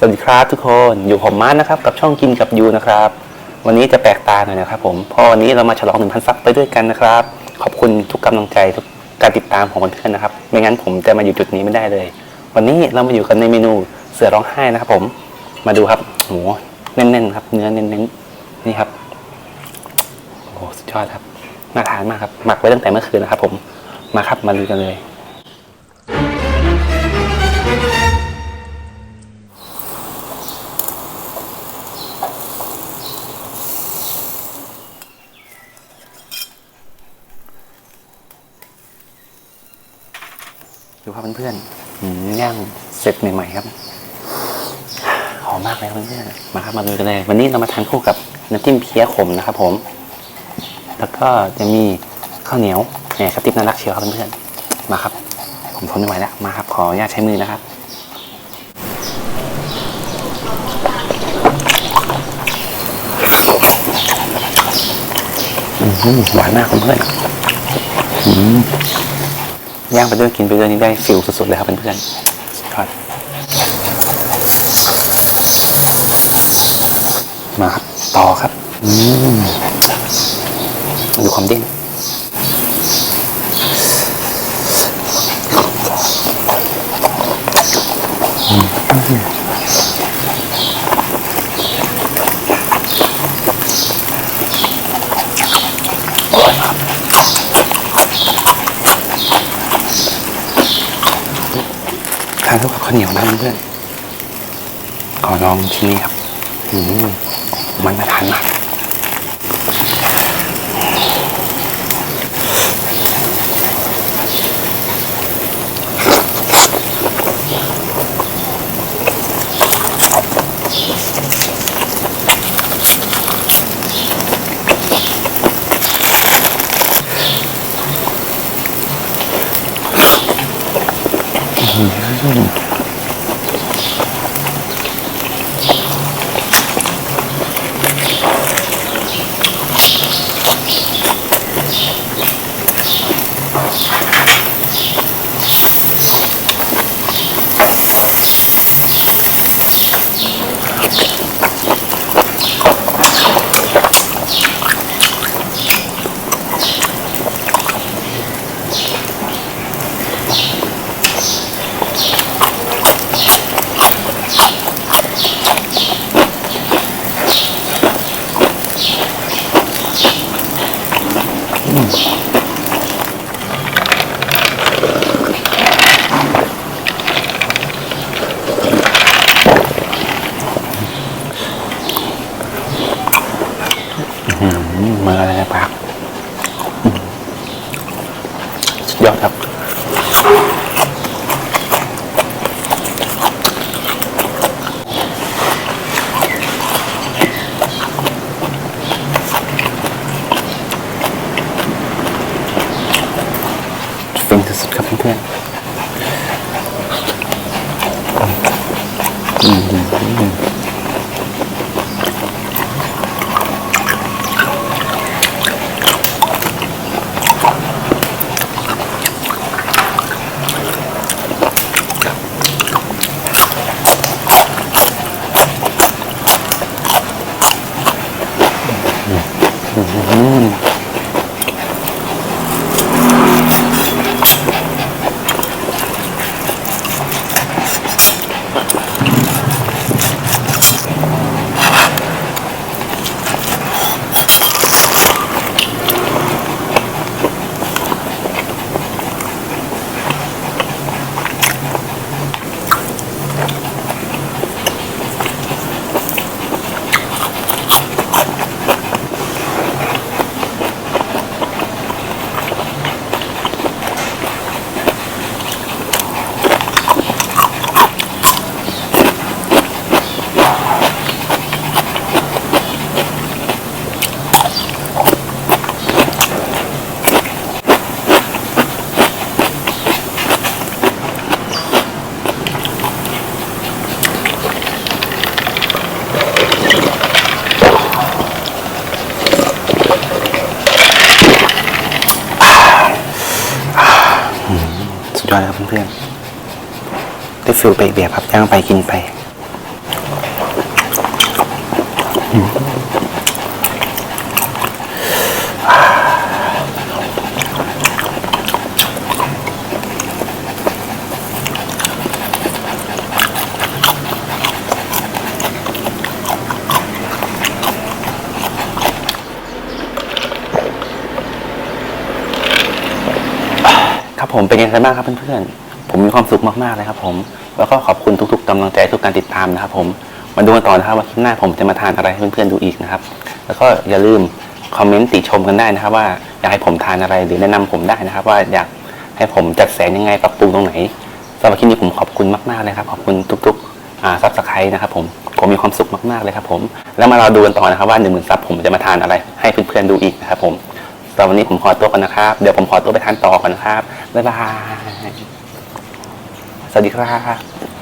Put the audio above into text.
สวัสดีครับทุกคนอยู่ผมมาร์นะครับกับช่องกินกับยูนะครับ วันนี้จะแปลกตาหน่อยนะครับผมเพราะวันนี้เรามาฉลอง1,000ซับไปด้วยกันนะครับ ขอบคุณทุกกำลังใจทุกการติดตามของเพื่อนๆนะครับ ไม่งั้นผมจะมาอยู่จุดนี้ไม่ได้เลย วันนี้เรามาอยู่กันในเมนูเสือร้องไห้นะครับ ผม มาดูครับหมูแน่นๆครับ เนื้อเน้นๆนี่ครับโอ้สุดยอดครับน่าทานมากครับหมักไว้ตั้งแต่เมื่อคืนนะครับ ผมมาครับมาดูกันเลย ดูครับเพื่อนๆหืมย่างเสร็จใหม่ๆครับหอมมากเลยเพื่อนๆมาครับมาดูกันเลย วันนี้เรามาทานคู่กับน้ำจิ้มเพี้ยขมนะครับ ผม แล้วก็จะมีข้าวเหนียวเนี่ยกระติบน่ารักเชียวครับเพื่อนๆมาครับ ผมทนไม่ไหวแล้วมาครับ ขออนุญาตใช้มือนะครับอื้อหือหวานมากเพื่อนๆ ย่างไปด้วยกินไปด้วยนี่ได้ฟิลสุดๆเลยครับเพื่อนๆสุดยอดมาครับต่อครับ อืมดูความเด้งอืมอร่อยมาก ทานคู่กับข้าวเหนียวนะเพื่อนๆขอลองที่นี่ครับ อืมมันน่าทานมาก อื มืออะไรนะปากยอดครับ ฟินสุดๆครับเพื่อนๆ ยอดครับเพื่อนๆได้ฟิลไปเบียบบครับย่างไปกินไป อืม ครับผมเป็นยังไงบ้างครับเพื่อนๆผมมีความสุขมากๆเลยครับผม แล้วก็ขอบคุณทุกๆกำลังใจทุกการติดตามนะครับ ผมมาดูกันต่อนะครับว่าคลิปหน้าผมจะมาทานอะไรให้เพื่อนๆดูอีกนะครับ แล้วก็อย่าลืมคอมเมนต์ติชมกันได้นะครับ ว่าอยากให้ผมทานอะไรหรือแนะนำผมได้นะครับ ว่าอยากให้ผมจัดแสงยังไงปรับปรุงตรงไหนสำหรับคลิปนี้ผมขอบคุณมากๆเลยครับ ขอบคุณทุกๆซับสไครต์นะครับ ผมผมมีความสุขมากๆเลยครับ ผม แล้วมาเราดูกันต่อนะครับว่าหนึ่งหมื่นซับผมจะมาทานอะไรให้เพื่อนๆดูอีกนะครับ ผมสำหรับวันนี้ผมขอตัวก่อนนะครับ เดี๋ยวผมขอตัวไปทานต่อก่อนนะครับ บ๊ายบาย สวัสดีครับ